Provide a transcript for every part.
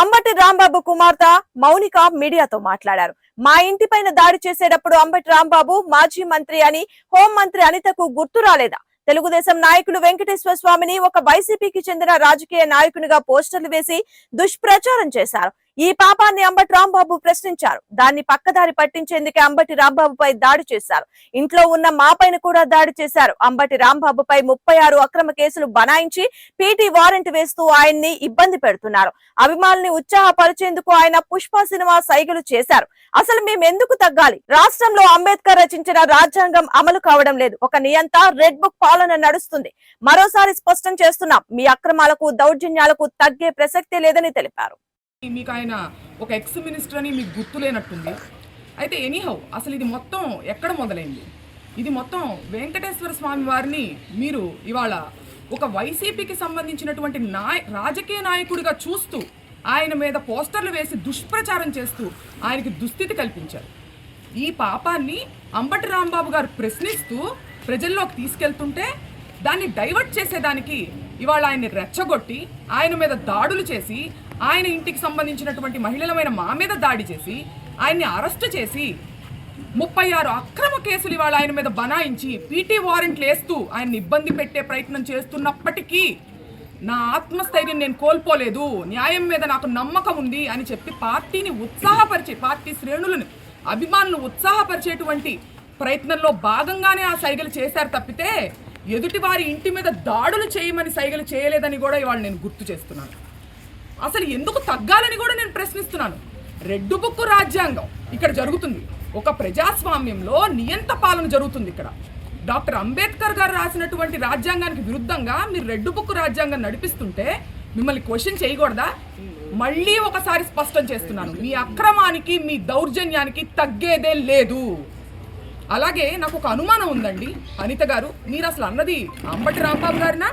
అంబటి రాంబాబు కుమార్తె మౌనిక మీడియాతో మాట్లాడారు. మా ఇంటి పైన దాడి చేసేటప్పుడు అంబటి రాంబాబు మాజీ మంత్రి అని హోం మంత్రి అనితకు గుర్తు రాలేదా? తెలుగుదేశం నాయకులు వెంకటేశ్వర స్వామిని ఒక వైసీపీకి చెందిన రాజకీయ నాయకునిగా పోస్టర్లు వేసి దుష్ప్రచారం చేశారు. ఈ పాపాన్ని అంబటి రాంబాబు ప్రశ్నించారు. దాన్ని పక్కదారి పట్టించేందుకే అంబటి రాంబాబుపై దాడి చేశారు. ఇంట్లో ఉన్న మాపైన కూడా దాడి చేశారు. అంబటి రాంబాబుపై ముప్పై ఆరు అక్రమ కేసులు బనాయించి పీటీ వారెంట్ వేస్తూ ఆయన్ని ఇబ్బంది పెడుతున్నారు. అభిమానుల్ని ఉత్సాహపరిచేందుకు ఆయన పుష్ప సినిమా సైగలు చేశారు. అసలు మేము ఎందుకు తగ్గాలి? రాష్ట్రంలో అంబేద్కర్ రచించిన రాజ్యాంగం అమలు కావడం లేదు. ఒక నియంత రెడ్ బుక్ పాలన నడుస్తుంది. మరోసారి స్పష్టం చేస్తున్నాం. మీ అక్రమాలకు దౌర్జన్యాలకు తగ్గే ప్రసక్తే లేదని తెలిపారు. మీకు ఆయన ఒక ఎక్స్ మినిస్టర్ అని మీకు గుర్తు లేనట్టుంది. అయితే ఎనీహౌ అసలు ఇది మొత్తం ఎక్కడ మొదలైంది? ఇది మొత్తం వెంకటేశ్వర స్వామి వారిని మీరు ఇవాళ ఒక వైసీపీకి సంబంధించినటువంటి నాయ రాజకీయ నాయకుడిగా చూస్తూ ఆయన మీద పోస్టర్లు వేసి దుష్ప్రచారం చేస్తూ ఆయనకి దుస్థితి కల్పించారు. ఈ పాపాన్ని అంబటి రాంబాబు గారు ప్రశ్నిస్తూ ప్రజల్లోకి తీసుకెళ్తుంటే దాన్ని డైవర్ట్ చేసేదానికి ఇవాళ ఆయన్ని రెచ్చగొట్టి ఆయన మీద దాడులు చేసి ఆయన ఇంటికి సంబంధించినటువంటి మహిళలమైన మా మీద దాడి చేసి ఆయన్ని అరెస్ట్ చేసి ముప్పై ఆరు అక్రమ కేసులు ఇవాళ ఆయన మీద బనాయించి పీటీ వారెంట్లు వేస్తూ ఆయన్ని ఇబ్బంది పెట్టే ప్రయత్నం చేస్తున్నప్పటికీ నా ఆత్మస్థైర్యం నేను కోల్పోలేదు న్యాయం మీద నాకు నమ్మకం ఉంది అని చెప్పి పార్టీని ఉత్సాహపరిచే పార్టీ శ్రేణులను అభిమానులు ఉత్సాహపరిచేటువంటి ప్రయత్నంలో భాగంగానే ఆ సైగలు చేశారు తప్పితే ఎదుటి వారి ఇంటి మీద దాడులు చేయమని సైగలు చేయలేదని కూడా ఇవాళ నేను గుర్తు చేస్తున్నాను. అసలు ఎందుకు తగ్గాలని కూడా నేను ప్రశ్నిస్తున్నాను. రెడ్ బుక్ రాజ్యాంగం ఇక్కడ జరుగుతుంది. ఒక ప్రజాస్వామ్యంలో నియంత పాలన జరుగుతుంది ఇక్కడ. డాక్టర్ అంబేద్కర్ గారు రాసినటువంటి రాజ్యాంగానికి విరుద్ధంగా మీరు రెడ్ బుక్ రాజ్యాంగం నడిపిస్తుంటే మిమ్మల్ని క్వశ్చన్ చేయకూడదా? మళ్ళీ ఒకసారి స్పష్టం చేస్తున్నాను. మీ అక్రమానికి మీ దౌర్జన్యానికి తగ్గేదే లేదు. అలాగే నాకు ఒక అనుమానం ఉందండి. అనిత గారు మీరు అసలు అన్నది అంబటి రాంబాబు గారినా?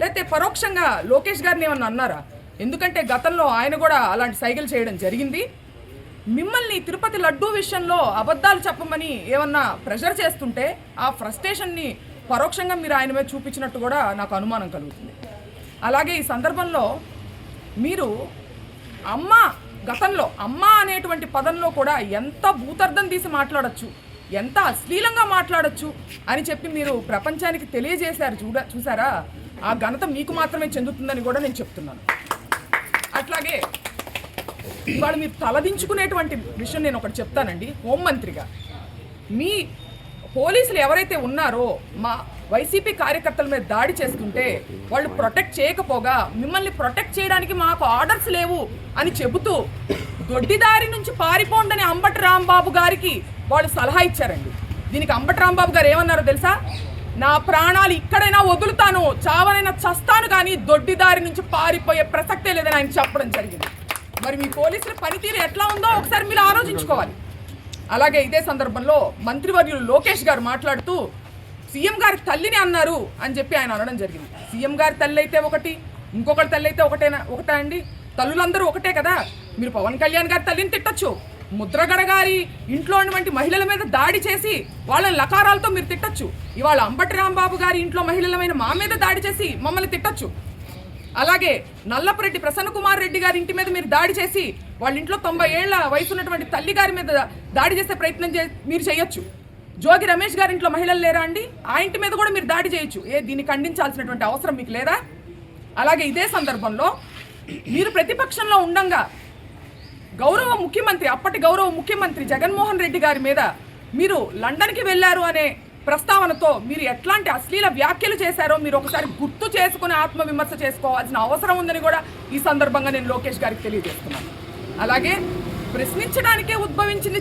లేకపోతే పరోక్షంగా లోకేష్ గారిని ఏమన్నా అన్నారా? ఎందుకంటే గతంలో ఆయన కూడా అలాంటి సైకిల్ చేయడం జరిగింది. మిమ్మల్ని తిరుపతి లడ్డూ విషయంలో అబద్ధాలు చెప్పమని ఏమన్నా ప్రెషర్ చేస్తుంటే ఆ ఫ్రస్ట్రేషన్ని పరోక్షంగా మీరు ఆయన మీద చూపించినట్టు కూడా నాకు అనుమానం కలుగుతుంది. అలాగే ఈ సందర్భంలో మీరు అమ్మ గతంలో అమ్మ అనేటువంటి పదంలో కూడా ఎంత భూతర్థం తీసి మాట్లాడచ్చు ఎంత అశ్లీలంగా మాట్లాడచ్చు అని చెప్పి మీరు ప్రపంచానికి తెలియజేశారు చూడ చూసారా ఆ ఘనత మీకు మాత్రమే చెందుతుందని కూడా నేను చెప్తున్నాను. అట్లాగే ఇవాళ మీరు తలదించుకునేటువంటి విషయం నేను ఒకటి చెప్తానండి. హోంమంత్రిగా మీ పోలీసులు ఎవరైతే ఉన్నారో మా వైసీపీ కార్యకర్తల మీద దాడి చేస్తుంటే వాళ్ళు ప్రొటెక్ట్ చేయకపోగా మిమ్మల్ని ప్రొటెక్ట్ చేయడానికి మాకు ఆర్డర్స్ లేవు అని చెబుతూ దొడ్డిదారి నుంచి పారిపోండని అంబటి రాంబాబు గారికి వాళ్ళు సలహా ఇచ్చారండి. దీనికి అంబటి రాంబాబు గారు ఏమన్నారో తెలుసా? నా ప్రాణాలు ఇక్కడైనా వదులుతాను చావనైనా చస్తాను కానీ దొడ్డిదారి నుంచి పారిపోయే ప్రసక్తే లేదని ఆయన చెప్పడం జరిగింది. మరి మీ పోలీసుల పనితీరు ఎట్లా ఉందో ఒకసారి మీరు ఆలోచించుకోవాలి. అలాగే ఇదే సందర్భంలో మంత్రివర్యులు లోకేష్ గారు మాట్లాడుతూ సీఎం గారి తల్లిని అన్నారు అని చెప్పి ఆయన అనడం జరిగింది. సీఎం గారి తల్లి అయితే ఒకటి ఇంకొకటి తల్లి అయితే ఒకటేనా ఒకటా అండి? తల్లులందరూ ఒకటే కదా? మీరు పవన్ కళ్యాణ్ గారి తల్లిని తిట్టొచ్చు. ముద్రగడ గారి ఇంట్లో ఉన్నటువంటి మహిళల మీద దాడి చేసి వాళ్ళని లకారాలతో మీరు తిట్టచ్చు. ఇవాళ అంబటి రాంబాబు గారి ఇంట్లో మహిళలమైన మా మీద దాడి చేసి మమ్మల్ని తిట్టొచ్చు. అలాగే నల్లపురెడ్డి ప్రసన్న కుమార్ రెడ్డి గారి ఇంటి మీద మీరు దాడి చేసి వాళ్ళ ఇంట్లో తొంభై ఏళ్ళ వయసు ఉన్నటువంటి తల్లి గారి మీద దాడి చేసే ప్రయత్నం చే మీరు చేయొచ్చు. జోగి రమేష్ గారి ఇంట్లో మహిళలు లేరా అండి? ఆ ఇంటి మీద కూడా మీరు దాడి చేయొచ్చు. ఏ దీన్ని ఖండించాల్సినటువంటి అవసరం మీకు లేదా? అలాగే ఇదే సందర్భంలో మీరు ప్రతిపక్షంలో ఉండంగా గౌరవ ముఖ్యమంత్రి అప్పటి గౌరవ ముఖ్యమంత్రి జగన్మోహన్ రెడ్డి గారి మీద మీరు లండన్కి వెళ్ళారు అనే ప్రస్తావనతో మీరు ఎట్లాంటి అశ్లీల వ్యాఖ్యలు చేశారో మీరు ఒకసారి గుర్తు చేసుకుని ఆత్మవిమర్శ చేసుకోవాల్సిన అవసరం ఉందని కూడా ఈ సందర్భంగా నేను లోకేష్ గారికి తెలియజేస్తున్నాను. అలాగే ప్రశ్నించడానికే ఉద్భవించింది